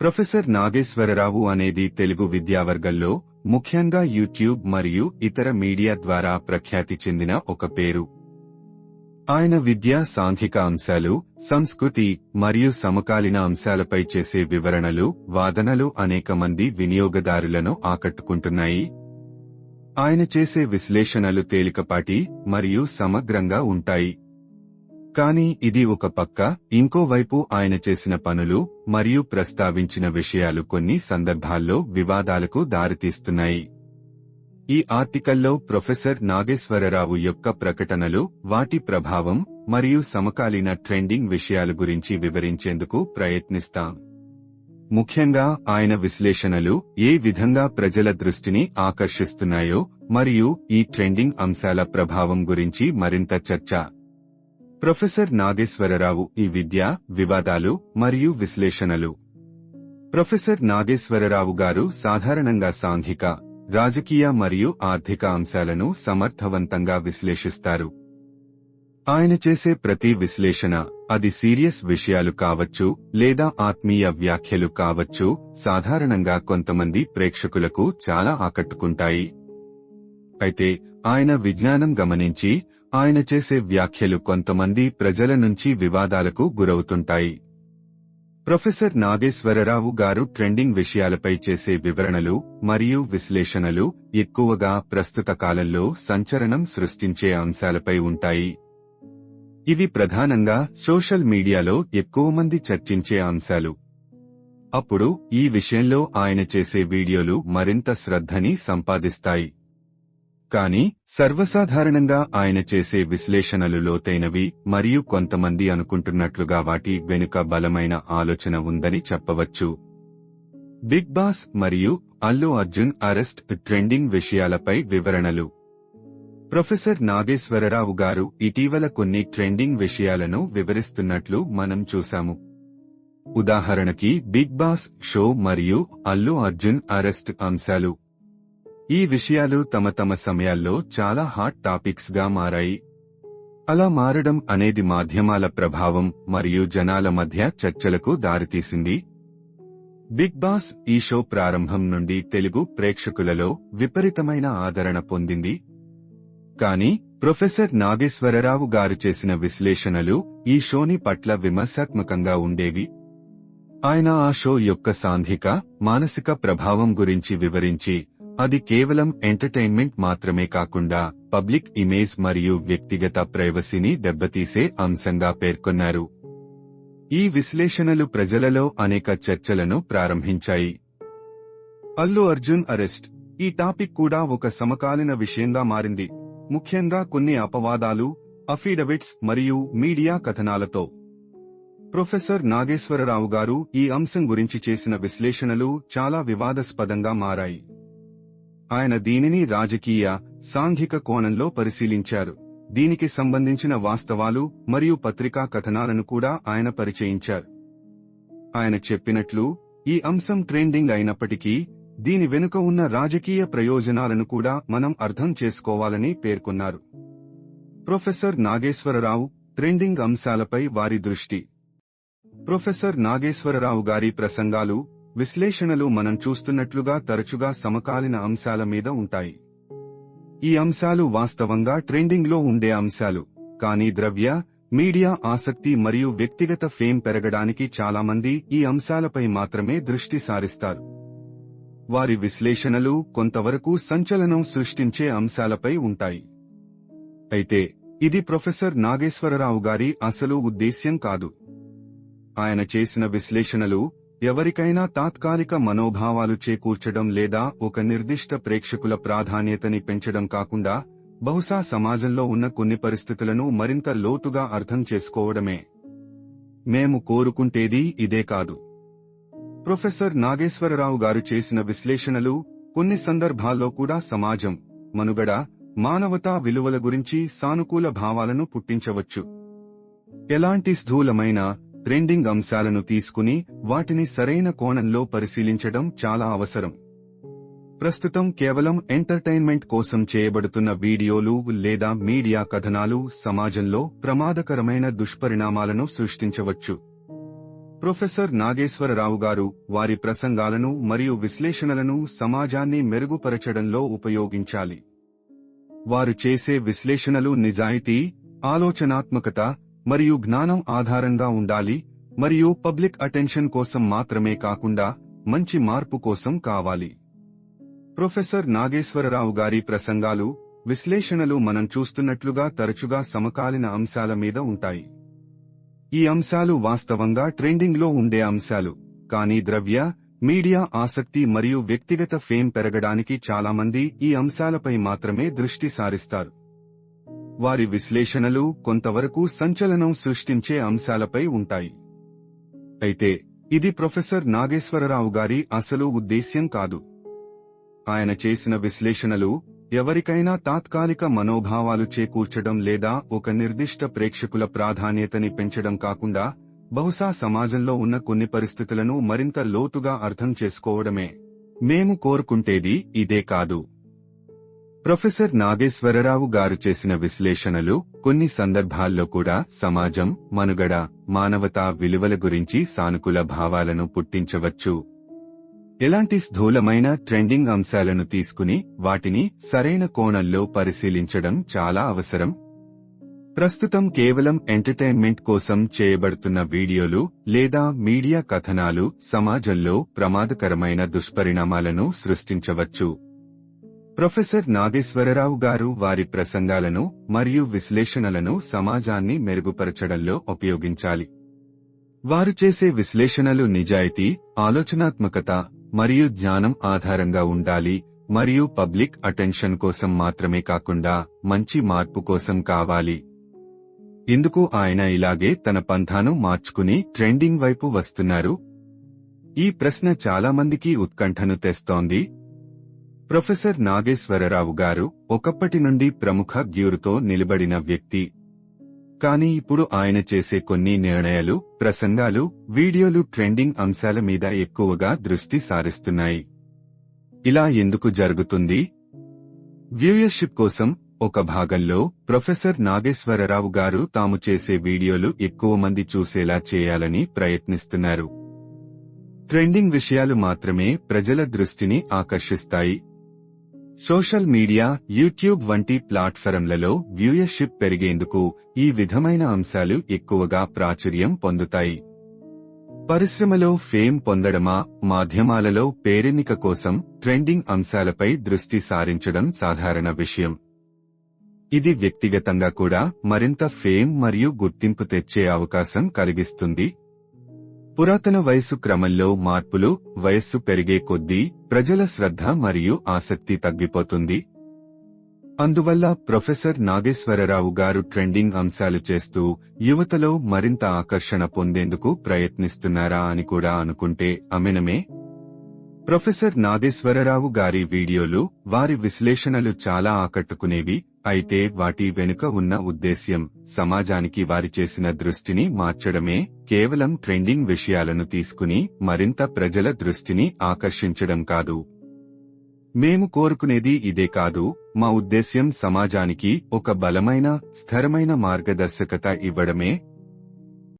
Professor Nageswararao అనేది తెలుగు విద్యావర్గంలో ముఖ్యంగా YouTube మరియు ఇతర మీడియా ద్వారా ప్రఖ్యాతి చెందిన ఒక పేరు. ఆయన విద్యా సాంఘిక అంశాలు సంస్కృతి మరియు సమకాలీన అంశాలపై చేసే వివరణలు వాదనలు అనేక మంది వినియోగదారులను ఆకట్టుకుంటున్నాయి. ఆయన చేసే విశ్లేషణలు తేలికపాటి మరియు సమగ్రంగా ఉంటాయి. కానీ ఇది ఒక పక్క ఇంకోవైపు ఆయన చేసిన పనులు మరియు ప్రస్తావించిన విషయాలు కొన్ని సందర్భాల్లో వివాదాలకు దారితీస్తున్నాయి. ఈ ఆర్టికల్లో ప్రొఫెసర్ నాగేశ్వరరావు యొక్క ప్రకటనలు వాటి ప్రభావం మరియు సమకాలీన ట్రెండింగ్ విషయాల గురించి వివరించేందుకు ప్రయత్నిస్తాం. ముఖ్యంగా ఆయన విశ్లేషణలు ఏ విధంగా ప్రజల దృష్టిని ఆకర్షిస్తున్నాయో మరియు ఈ ట్రెండింగ్ అంశాల ప్రభావం గురించి మరింత చర్చ ప్రొఫెసర్ నాగేశ్వరరావు ఈ విద్య వివాదాలు మరియు విశ్లేషణలు. ప్రొఫెసర్ నాగేశ్వరరావు గారు సాధారణంగా సాంఘిక రాజకీయ మరియు ఆర్థిక అంశాలను సమర్థవంతంగా విశ్లేషిస్తారు. ఆయన చేసే ప్రతి విశ్లేషణ అది సీరియస్ విషయాలు కావచ్చు లేదా ఆత్మీయ వ్యాఖ్యలు కావచ్చు సాధారణంగా కొంతమంది ప్రేక్షకులకు చాలా ఆకట్టుకుంటాయి. అయితే ఆయన విజ్ఞానం గమనించి ఆయన చేసే వ్యాఖ్యలు కొంతమంది ప్రజల నుంచి వివాదాలకు గురవుతుంటాయి. ప్రొఫెసర్ నాగేశ్వరరావు గారు ట్రెండింగ్ విషయాలపై చేసే వివరణలు మరియు విశ్లేషణలు ఎక్కువగా ప్రస్తుత కాలంలో సంచలనం సృష్టించే అంశాలపై ఉంటాయి. ఇవి ప్రధానంగా సోషల్ మీడియాలో ఎక్కువ మంది చర్చించే అంశాలు. అప్పుడు ఈ విషయంలో ఆయన చేసే వీడియోలు మరింత శ్రద్ధని సంపాదిస్తాయి. కానీ సర్వసాధారణంగా ఆయన చేసే విశ్లేషణలు లోతైనవి మరియు కొంతమంది అనుకుంటున్నట్లుగా వాటి వెనుక బలమైన ఆలోచన ఉందని చెప్పవచ్చు. బిగ్ బాస్ మరియు అల్లు అర్జున్ అరెస్ట్ ట్రెండింగ్ విషయాలపై వివరణలు. ప్రొఫెసర్ నాగేశ్వరరావు గారు ఇటీవల కొన్ని ట్రెండింగ్ విషయాలను వివరిస్తున్నట్లు మనం చూశాము. ఉదాహరణకి బిగ్ బాస్ షో మరియు అల్లు అర్జున్ అరెస్ట్ అంశాలు. ఈ విషయాలు తమ తమ సమయాల్లో చాలా హాట్ టాపిక్స్గా మారాయి. అలా మారడం అనేది మాధ్యమాల ప్రభావం మరియు జనాల మధ్య చర్చలకు దారితీసింది. బిగ్ బాస్ ఈ షో ప్రారంభం నుండి తెలుగు ప్రేక్షకులలో విపరీతమైన ఆదరణ పొందింది. కానీ ప్రొఫెసర్ నాగేశ్వరరావు గారు చేసిన విశ్లేషణలు ఈ షోని పట్ల విమర్శాత్మకంగా ఉండేవి. ఆయన ఆ షో యొక్క సాంఘిక మానసిక ప్రభావం గురించి వివరించి అది కేవలం ఎంటర్టైన్మెంట్ మాత్రమే కాకుండా పబ్లిక్ ఇమేజ్ మరియు వ్యక్తిగత ప్రైవసీని దెబ్బతీసే అంశంగా పేర్కొన్నారు. ఈ విశ్లేషణలు ప్రజలలో అనేక చర్చలను ప్రారంభించాయి. అల్లు అర్జున్ అరెస్ట్. ఈ టాపిక్ కూడా ఒక సమకాలీన విషయంగా మారింది. ముఖ్యంగా కొన్ని అపవాదాలు అఫిడవిట్స్ మరియు మీడియా కథనాలతో. ప్రొఫెసర్ నాగేశ్వరరావు గారు ఈ అంశం గురించి చేసిన విశ్లేషణలు చాలా వివాదాస్పదంగా మారాయి. ఆయన దీనిని రాజకీయ సాంఘిక కోణంలో పరిశీలించారు. దీనికి సంబంధించిన వాస్తవాలు మరియు పత్రికా కథనాలను కూడా ఆయన పరిచయించారు. ఆయన చెప్పినట్లు ఈ అంశం ట్రెండింగ్ అయినప్పటికీ దీని వెనుక ఉన్న రాజకీయ ప్రయోజనాలను కూడా మనం అర్థం చేసుకోవాలని పేర్కొన్నారు. ప్రొఫెసర్ నాగేశ్వరరావు ట్రెండింగ్ అంశాలపై వారి దృష్టి. ప్రొఫెసర్ నాగేశ్వరరావు గారి ప్రసంగాలు విశ్లేషణలు మనం చూస్తున్నట్లుగా తరచుగా సమకాలీన అంశాల మీద ఉంటాయి. ఈ అంశాలు వాస్తవంగా ట్రెండింగ్లో ఉండే అంశాలు కానీ ద్రవ్య మీడియా ఆసక్తి మరియు వ్యక్తిగత ఫేమ్ పెరగడానికి చాలామంది ఈ అంశాలపై మాత్రమే దృష్టి సారిస్తారు. వారి విశ్లేషణలు కొంతవరకు సంచలనం సృష్టించే అంశాలపై ఉంటాయి. అయితే ఇది ప్రొఫెసర్ నాగేశ్వరరావు గారి అసలు ఉద్దేశ్యం కాదు. ఆయన చేసిన విశ్లేషణలు ఎవరికైనా తాత్కాలిక మనోభావాలు చేకూర్చడం లేదా ఒక నిర్దిష్ట ప్రేక్షకుల ప్రాధాన్యతని పెంచడం కాకుండా బహుశా సమాజంలో ఉన్న కొన్ని పరిస్థితులను మరింత లోతుగా అర్థం చేసుకోవడమే. మేము కోరుకుంటేది ఇదే కాదు. ప్రొఫెసర్ నాగేశ్వరరావు గారు చేసిన విశ్లేషణలు కొన్ని సందర్భాల్లో కూడా సమాజం మనుగడ మానవతా విలువల గురించి సానుకూల భావాలను పుట్టించవచ్చు. ఎలాంటి స్థూలమైన ట్రెండింగ్ అంశాలను తీసుకుని వాటిని సరైన కోణంలో పరిశీలించడం చాలా అవసరం. ప్రస్తుతం కేవలం ఎంటర్టైన్మెంట్ కోసం చేయబడుతున్న వీడియోలు లేదా మీడియా కథనాలు సమాజంలో ప్రమాదకరమైన దుష్పరిణామాలను సృష్టించవచ్చు. ప్రొఫెసర్ నాగేశ్వరరావు గారు వారి ప్రసంగాలను మరియు విశ్లేషణలను సమాజాన్ని మెరుగుపరచడంలో ఉపయోగించాలి. వారు చేసే విశ్లేషణలు నిజాయితీ ఆలోచనాత్మకత మరియు జ్ఞానం ఆధారంగా ఉండాలి మరియు పబ్లిక్ అటెన్షన్ కోసం మాత్రమే కాకుండా మంచి మార్పు కోసం కావాలి. ప్రొఫెసర్ నాగేశ్వరరావు గారి ప్రసంగాలు విశ్లేషణలు మనం చూస్తున్నట్లుగా తరచుగా సమకాలీన అంశాల మీద ఉంటాయి. ఈ అంశాలు వాస్తవంగా ట్రెండింగ్లో ఉండే అంశాలు కానీ ద్రవ్య మీడియా ఆసక్తి మరియు వ్యక్తిగత ఫేమ్ పెరగడానికి చాలామంది ఈ అంశాలపై మాత్రమే దృష్టి సారిస్తారు. వారి విశ్లేషణలు కొంతవరకు సంచలనం సృష్టించే అంశాలపై ఉంటాయి. అయితే ఇది ప్రొఫెసర్ నాగేశ్వరరావు గారి అసలు ఉద్దేశ్యం కాదు. ఆయన చేసిన విశ్లేషణలు ఎవరికైనా తాత్కాలిక మనోభావాలు చేకూర్చడం లేదా ఒక నిర్దిష్ట ప్రేక్షకుల ప్రాధాన్యతని పెంచడం కాకుండా బహుశా సమాజంలో ఉన్న కొన్ని పరిస్థితులను మరింత లోతుగా అర్థం చేసుకోవడమే. మేము కోరుకుంటేది ఇదే కాదు. ప్రొఫెసర్ నాగేశ్వరరావు గారు చేసిన విశ్లేషణలు కొన్ని సందర్భాల్లో కూడా సమాజం మనుగడ మానవతా విలువల గురించి సానుకూల భావాలను పుట్టించవచ్చు. ఎలాంటి స్థూలమైన ట్రెండింగ్ అంశాలను తీసుకుని వాటిని సరైన కోణంలో పరిశీలించడం చాలా అవసరం. ప్రస్తుతం కేవలం ఎంటర్టైన్మెంట్ కోసం చేయబడుతున్న వీడియోలు లేదా మీడియా కథనాలు సమాజంలో ప్రమాదకరమైన దుష్పరిణామాలను సృష్టించవచ్చు. ప్రొఫెసర్ నాగేశ్వరరావు గారు వారి ప్రసంగాలను మరియు విశ్లేషణలను సమాజాన్ని మెరుగుపరచడంలో ఉపయోగించాలి. వారు చేసే విశ్లేషణలు నిజాయితీ ఆలోచనాత్మకత మరియు జ్ఞానం ఆధారంగా ఉండాలి మరియు పబ్లిక్ అటెన్షన్ కోసం మాత్రమే కాకుండా మంచి మార్పు కోసం కావాలి. ఇందుకు ఆయన ఇలాగే తన పంథాను మార్చుకుని ట్రెండింగ్ వైపు వస్తున్నారు? ఈ ప్రశ్న చాలామందికి ఉత్కంఠను తెస్తోంది ప్రొఫెసర్ నాగేశ్వరరావు గారు ఒకప్పటి నుండి ప్రముఖ గ్యూరుతో నిలబడిన వ్యక్తి. కానీ ఇప్పుడు ఆయన చేసే కొన్ని నిర్ణయాలు ప్రసంగాలు వీడియోలు ట్రెండింగ్ అంశాల మీద ఎక్కువగా దృష్టి సారిస్తున్నాయి. ఇలా ఎందుకు జరుగుతుంది? వ్యూయర్షిప్ కోసం ఒక భాగంలో ప్రొఫెసర్ నాగేశ్వరరావు గారు తాము చేసే వీడియోలు ఎక్కువ మంది చూసేలా చేయాలని ప్రయత్నిస్తున్నారు. ట్రెండింగ్ విషయాలు మాత్రమే ప్రజల దృష్టిని ఆకర్షిస్తాయి. సోషల్ మీడియా యూట్యూబ్ వంటి ప్లాట్ఫారంలలో వ్యూయర్షిప్ పెరిగేందుకు ఈ విధమైన అంశాలు ఎక్కువగా ప్రాచుర్యం పొందుతాయి. పరిశ్రమలో ఫేమ్ పొందడమా మాధ్యమాలలో పేరెన్నిక కోసం ట్రెండింగ్ అంశాలపై దృష్టి సారించడం సాధారణ విషయం. ఇది వ్యక్తిగతంగా కూడా మరింత ఫేమ్ మరియు గుర్తింపు తెచ్చే అవకాశం కలిగిస్తుంది. పురాతన వయసు క్రమంలో మార్పులు వయస్సు పెరిగే కొద్దీ ప్రజల శ్రద్ధ మరియు ఆసక్తి తగ్గిపోతుంది. అందువల్ల ప్రొఫెసర్ నాగేశ్వరరావు గారు ట్రెండింగ్ అంశాలు చేస్తూ యువతలో మరింత ఆకర్షణ పొందేందుకు ప్రయత్నిస్తున్నారా అని కూడా అనుకుంటే అమినమే? ప్రొఫెసర్ నాగేశ్వరరావు గారి వీడియోలు వారి విశ్లేషణలు చాలా ఆకట్టుకునేవి అయితే వాటి వెనుక ఉన్న ఉద్దేశ్యం సమాజానికి వారి చేసిన దృష్టిని మార్చడమే కేవలం ట్రెండింగ్ విషయాలను తీసుకుని మరింత ప్రజల దృష్టిని ఆకర్షించడం కాదు. మేము కోరుకునేది ఇదే కాదు మా ఉద్దేశ్యం సమాజానికి ఒక బలమైన స్థిరమైన మార్గదర్శకత ఇవ్వడమే